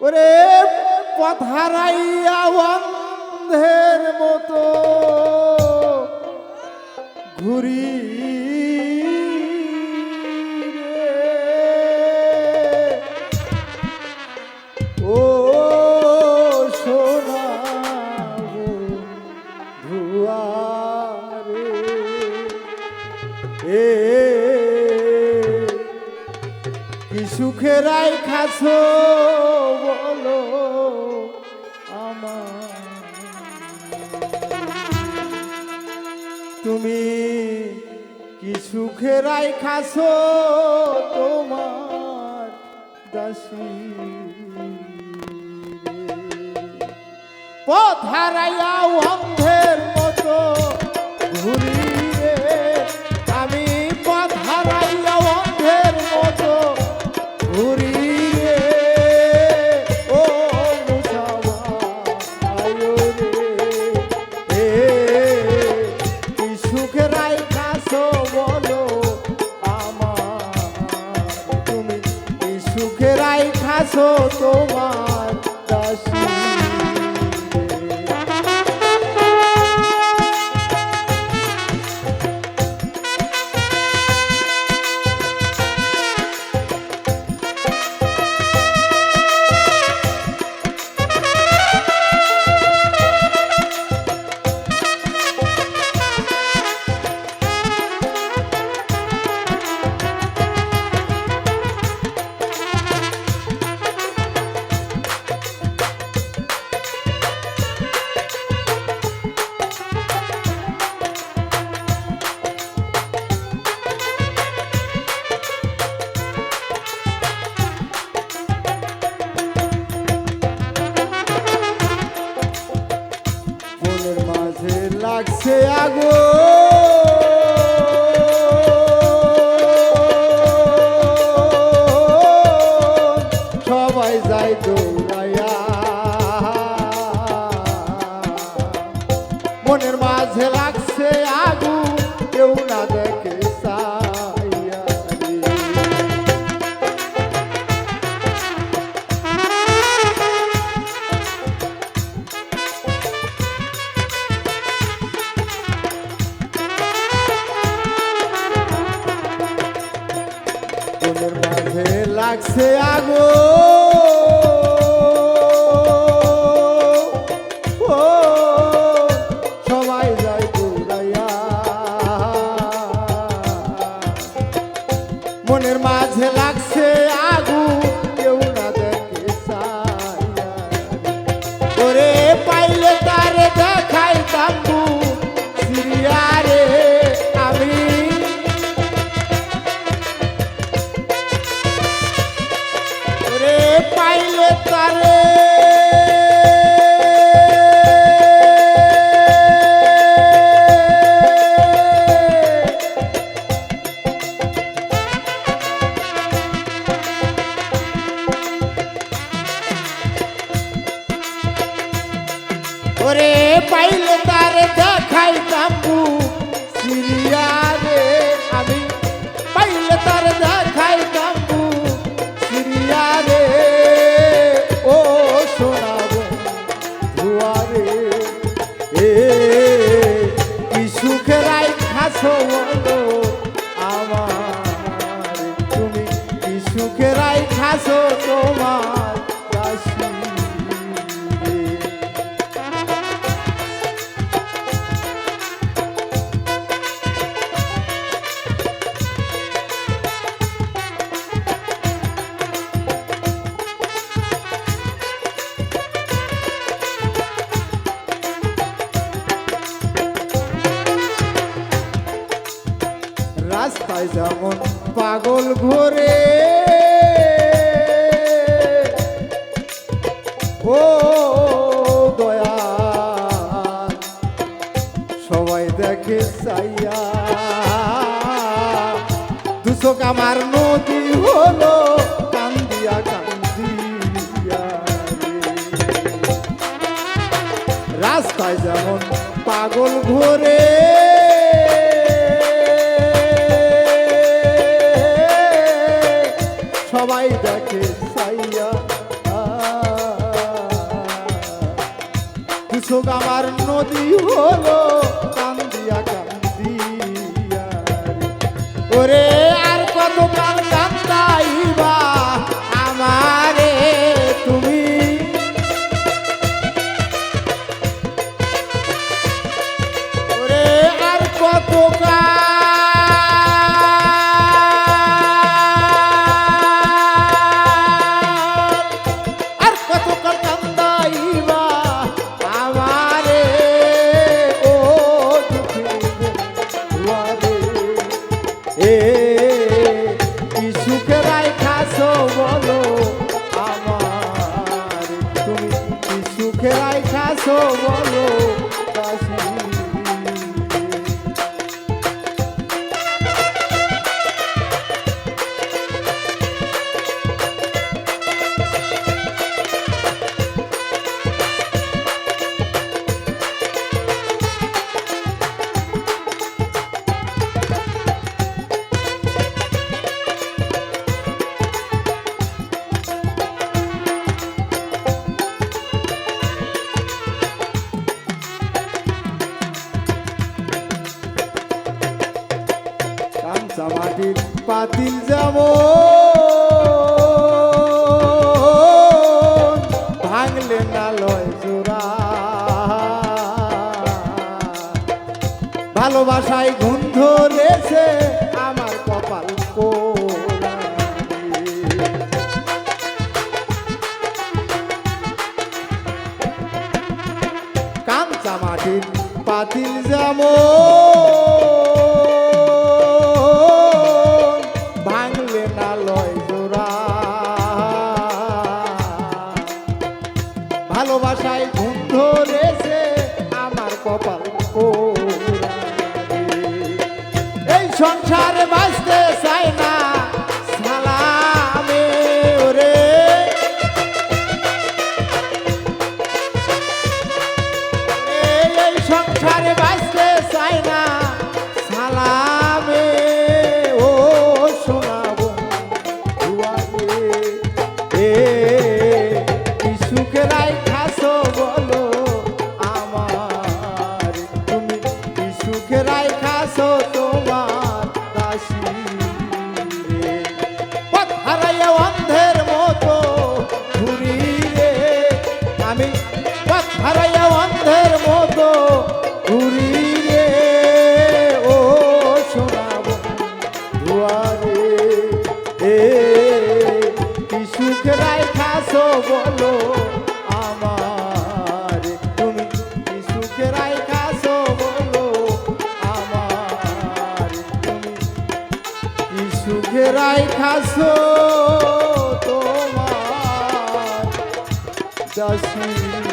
ওরে পথারাইয়া অন্ধের মতো ঘুরি ও সুখেরাই খাসো বলো আমার তুমি কি সুখেরাই খাস তোমার দাসী? পথারাইয়া অন্ধের Tiago é Seago. লাগছে আগো আমার নদী হলো কান্দিয়া কান্দিয়া রাস্তায় যেমন পাগল ঘোরে, সবাই দেখে সাইয়া কিছু আমার নদী হলো কান্দিয়া কান্দিয়া ওরে আর দুঃখের আইসা বলো। বাতিল যাব। ভাঙলে না লয় জোড়া। ভালোবাসায় ঘুম ধরেছে আমার কপাল কো চামাটির মাটির পাতিল যেমন কপাল এই সংসারে বাঁচতে চায় না সালামে ওরে। এই সংসারে বাঁচতে চায় না could I ঘেরাই খাসো তোমার দশমী